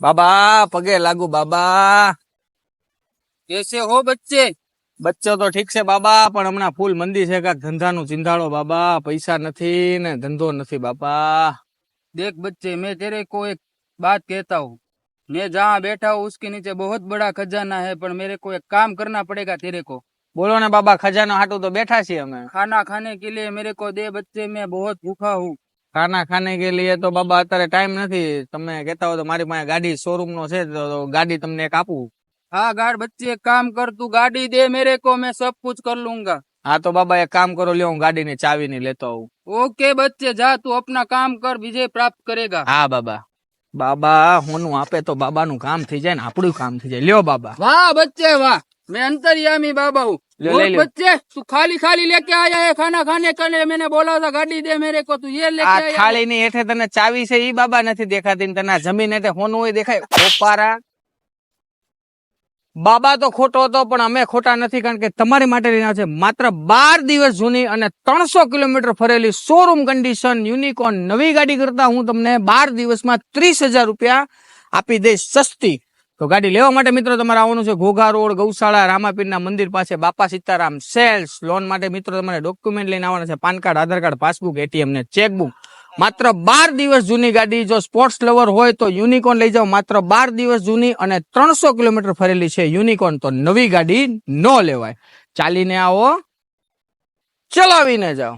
બાબા પગે લાગુ બાબા कैसे हो बच्चे બચ્ચો તો ઠીક છે બાબા પણ હમણાં ફૂલ મંદી છે કાંઈક ધંધાનું ચિંધાડો બાબા પૈસા નથી ને ધંધો નથી બાબા देख बच्चे मैं तेरे को एक बात कहता हूँ मैं जहाँ बैठा हूँ उसके नीचे बहुत बड़ा खजाना है पर मेरे को एक काम करना पड़ेगा तेरे को બોલો ને બાબા ખજાનો હાટું તો બેઠા છીએ અમે खाना खाने के लिए मेरे को दे बच्चे मैं बहुत भूखा हूँ ખાના ખાને કે લીએ તો બાબા અત્યારે ટાઈમ નથી. તમે કેતા હો તો મારી પાસે ગાડી શોરૂમ નો છે તો ગાડી તમને એક આપું. હા ગાડ બચ્ચી એક કામ કર તું ગાડી દે મેરે કો મેં સબ કુછ કર લુંગા. હા તો બાબા એક કામ કરો લ્યો હું ગાડી ની ચાવી ની લેતો આવું. ઓકે બચ્ચે જા તું અપના કામ કર વિજય પ્રાપ્ત કરેગા. હા બાબા. બાબા હું આપે તો બાબાનું કામ થઈ જાય ને આપણું કામ થઈ જાય. લ્યો બાબા. વાહ બચ્ચે વાહ. મેં અંતર્યામી બાબા હું. बच्चे तू खाली खाली लेके आया है खाना खाने के लिए मैंने बोला था गाड़ी दे मेरे को तू ये लेके આ आया है। થાળી ની હેઠે તને ચાવી છે ઈ બાબા નથી દેખાતી ને તને આ જમીન હેઠે હોનું હોય દેખાય ઓપારા બાબા તો ખોટો હતો પણ અમે ખોટા નથી કારણ કે તમારી માટે લઈને આવ્યા છે માત્ર બાર દિવસ જૂની અને ત્રણસો કિલોમીટર ફરેલી શોરૂમ કન્ડિશન યુનિકોર્ન નવી ગાડી કરતા હું તમને બાર દિવસમાં ત્રીસ હજાર રૂપિયા આપી દઈશ સસ્તી તો ગાડી લેવા માટે મિત્રો તમારે આવવાનું છે ઘોઘા રોડ, ગૌશાળા, રામાપીરના મંદિર પાસે, બાપા સીતારામ સેલ્સ. લોન માટે મિત્રો તમારે ડોક્યુમેન્ટ લઈને આવવાના છે. PAN card, Aadhaar card, passbook, ATM ને ચેકબુક. માત્ર બાર દિવસ જૂની ગાડી, જો સ્પોર્ટ્સ લવર હોય તો યુનિકોર્ન લઈ જાઓ. માત્ર બાર દિવસ જૂની અને ત્રણસો કિલોમીટર ફરેલી છે યુનિકોર્ન તો નવી ગાડી ન લેવાય. ચાલીને આવો, ચલાવીને જાઓ.